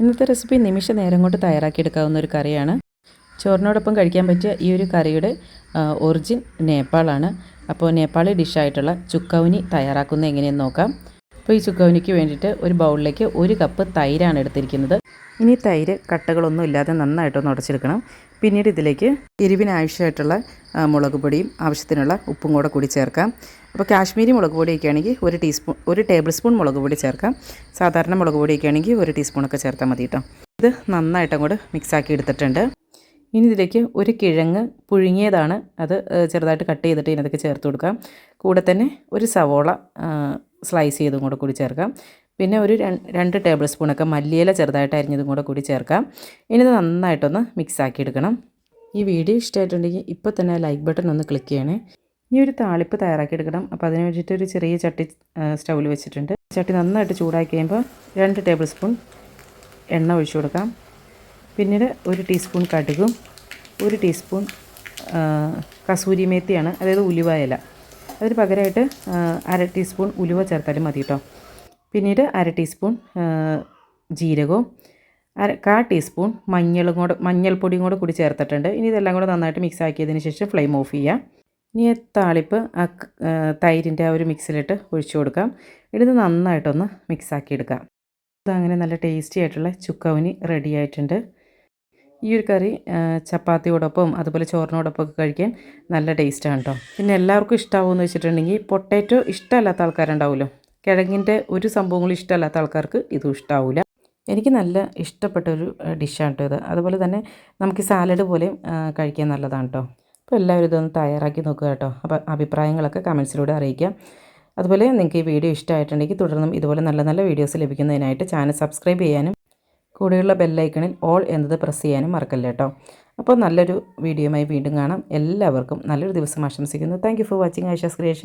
ഇന്നത്തെ റെസിപ്പി നിമിഷ നേരം കൊണ്ട് തയ്യാറാക്കിയെടുക്കാവുന്ന ഒരു കറിയാണ്. ചോറിനോടൊപ്പം കഴിക്കാൻ പറ്റിയ ഈ ഒരു കറിയുടെ ഒറിജിൻ നേപ്പാളാണ്. അപ്പോൾ നേപ്പാളി ഡിഷായിട്ടുള്ള ചുക്കൗനി തയ്യാറാക്കുന്നത് എങ്ങനെയെന്ന് നോക്കാം. അപ്പോൾ ഈ ചുക്കൗനിക്ക് വേണ്ടിയിട്ട് ഒരു ബൗളിലേക്ക് ഒരു കപ്പ് തൈരാണ് എടുത്തിരിക്കുന്നത്. ഇനി തൈര് കട്ടകളൊന്നും ഇല്ലാതെ നന്നായിട്ടൊന്ന് ഉടച്ചെടുക്കണം. പിന്നീട് ഇതിലേക്ക് എരിവിനാവശ്യമായിട്ടുള്ള മുളക് പൊടിയും ആവശ്യത്തിനുള്ള ഉപ്പും കൂടെ കൂടി ചേർക്കാം. അപ്പോൾ കാശ്മീരി മുളക് പൊടിയൊക്കെ ആണെങ്കിൽ ഒരു ടീസ്പൂൺ ഒരു ടേബിൾ സ്പൂൺ മുളക് പൊടി ചേർക്കാം. സാധാരണ മുളക് പൊടിയൊക്കെ ആണെങ്കിൽ ഒരു ടീസ്പൂണൊക്കെ ചേർത്താൽ മതി കേട്ടോ. ഇത് നന്നായിട്ട് അങ്ങോട്ട് മിക്സാക്കി എടുത്തിട്ടുണ്ട്. ഇനി ഇതിലേക്ക് ഒരു കിഴങ്ങ് പുഴുങ്ങിയതാണ്. അത് ചെറുതായിട്ട് കട്ട് ചെയ്തിട്ട് ഇതിനകത്തേക്ക് ചേർത്ത് കൊടുക്കാം. കൂടെ തന്നെ ഒരു സവോള സ്ലൈസ് ചെയ്തും കൂടെ കൂടി ചേർക്കാം. പിന്നെ ഒരു രണ്ട് ടേബിൾ സ്പൂണൊക്കെ മല്ലിയില ചെറുതായിട്ട് അരിഞ്ഞതും കൂടെ കൂടി ചേർക്കാം. ഇനി ഇത് നന്നായിട്ടൊന്ന് മിക്സ് ആക്കി എടുക്കണം ഈ വീഡിയോ ഇഷ്ടമായിട്ടുണ്ടെങ്കിൽ ഇപ്പോൾ തന്നെ ലൈക്ക് ബട്ടൺ ഒന്ന് ക്ലിക്ക് ചെയ്യണേ. ഇനി ഒരു താളിപ്പ് തയ്യാറാക്കി എടുക്കണം അപ്പോൾ അതിന് വേണ്ടിയിട്ട് ഒരു ചെറിയ ചട്ടി സ്റ്റൗവിൽ വെച്ചിട്ടുണ്ട്. ചട്ടി നന്നായിട്ട് ചൂടാക്കി കഴിയുമ്പോൾ രണ്ട് ടേബിൾ സ്പൂൺ എണ്ണ ഒഴിച്ചു കൊടുക്കാം. പിന്നീട് ഒരു ടീസ്പൂൺ കടുകും ഒരു ടീസ്പൂൺ കസൂരി മേത്തിയാണ് അതായത് ഉലുവ ഇല. അതിന് പകരമായിട്ട് അര ടീസ്പൂൺ ഉലുവ ചേർത്താലും മതി കേട്ടോ. പിന്നീട് അര ടീസ്പൂൺ ജീരകവും അര കാ ടീസ്പൂൺ മഞ്ഞളും കൂടെ മഞ്ഞൾപ്പൊടിയും കൂടെ കൂടി ചേർത്തിട്ടുണ്ട്. ഇനി ഇതെല്ലാം കൂടെ നന്നായിട്ട് മിക്സ് ആക്കിയതിന് ശേഷം ഫ്ലെയിം ഓഫ് ചെയ്യാം. ഇനി താളിപ്പ് ആ തൈരിന്റെ ആ ഒരു മിക്സിലിട്ട് ഒഴിച്ചു കൊടുക്കാം. ഇത് നന്നായിട്ടൊന്ന് മിക്സ് ആക്കി എടുക്കാം അതങ്ങനെ നല്ല ടേസ്റ്റി ആയിട്ടുള്ള ചുക്കവനി റെഡി ആയിട്ടുണ്ട്. ഈ ഒരു കറി ചപ്പാത്തിയോടൊപ്പം അതുപോലെ ചോറിനോടൊപ്പം ഒക്കെ കഴിക്കാൻ നല്ല ടേസ്റ്റാണ് കേട്ടോ പിന്നെ എല്ലാവർക്കും ഇഷ്ടമാവുമെന്ന് വെച്ചിട്ടുണ്ടെങ്കിൽ പൊട്ടാറ്റോ ഇഷ്ടമല്ലാത്ത ആൾക്കാരുണ്ടാവുമല്ലോ. കിഴങ്ങിന്റെ ഒരു സംഭവങ്ങളും ഇഷ്ടമല്ലാത്ത ആൾക്കാർക്ക് ഇതും ഇഷ്ടാവില്ല എനിക്ക് നല്ല ഇഷ്ടപ്പെട്ട ഒരു ഡിഷാണ് കേട്ടോ ഇത്. അതുപോലെ തന്നെ നമുക്ക് സാലഡ് പോലെയും കഴിക്കാൻ നല്ലതാണ് കേട്ടോ അപ്പോൾ എല്ലാവരും ഇതൊന്ന് തയ്യാറാക്കി നോക്കുക കേട്ടോ അപ്പോൾ അഭിപ്രായങ്ങളൊക്കെ കമൻസിലൂടെ അറിയിക്കാം. അതുപോലെ നിങ്ങൾക്ക് ഈ വീഡിയോ ഇഷ്ടമായിട്ടുണ്ടെങ്കിൽ തുടർന്നും ഇതുപോലെ നല്ല നല്ല വീഡിയോസ് ലഭിക്കുന്നതിനായിട്ട് ചാനൽ സബ്സ്ക്രൈബ് ചെയ്യാനും കൂടെയുള്ള ബെല്ലൈക്കണിൽ ഓൾ എന്നത് പ്രസ് ചെയ്യാനും മറക്കല്ല കേട്ടോ അപ്പോൾ നല്ലൊരു വീഡിയോയുമായി വീണ്ടും കാണാം. എല്ലാവർക്കും നല്ലൊരു ദിവസം ആശംസിക്കുന്നു. Thank for watching Aisha's creation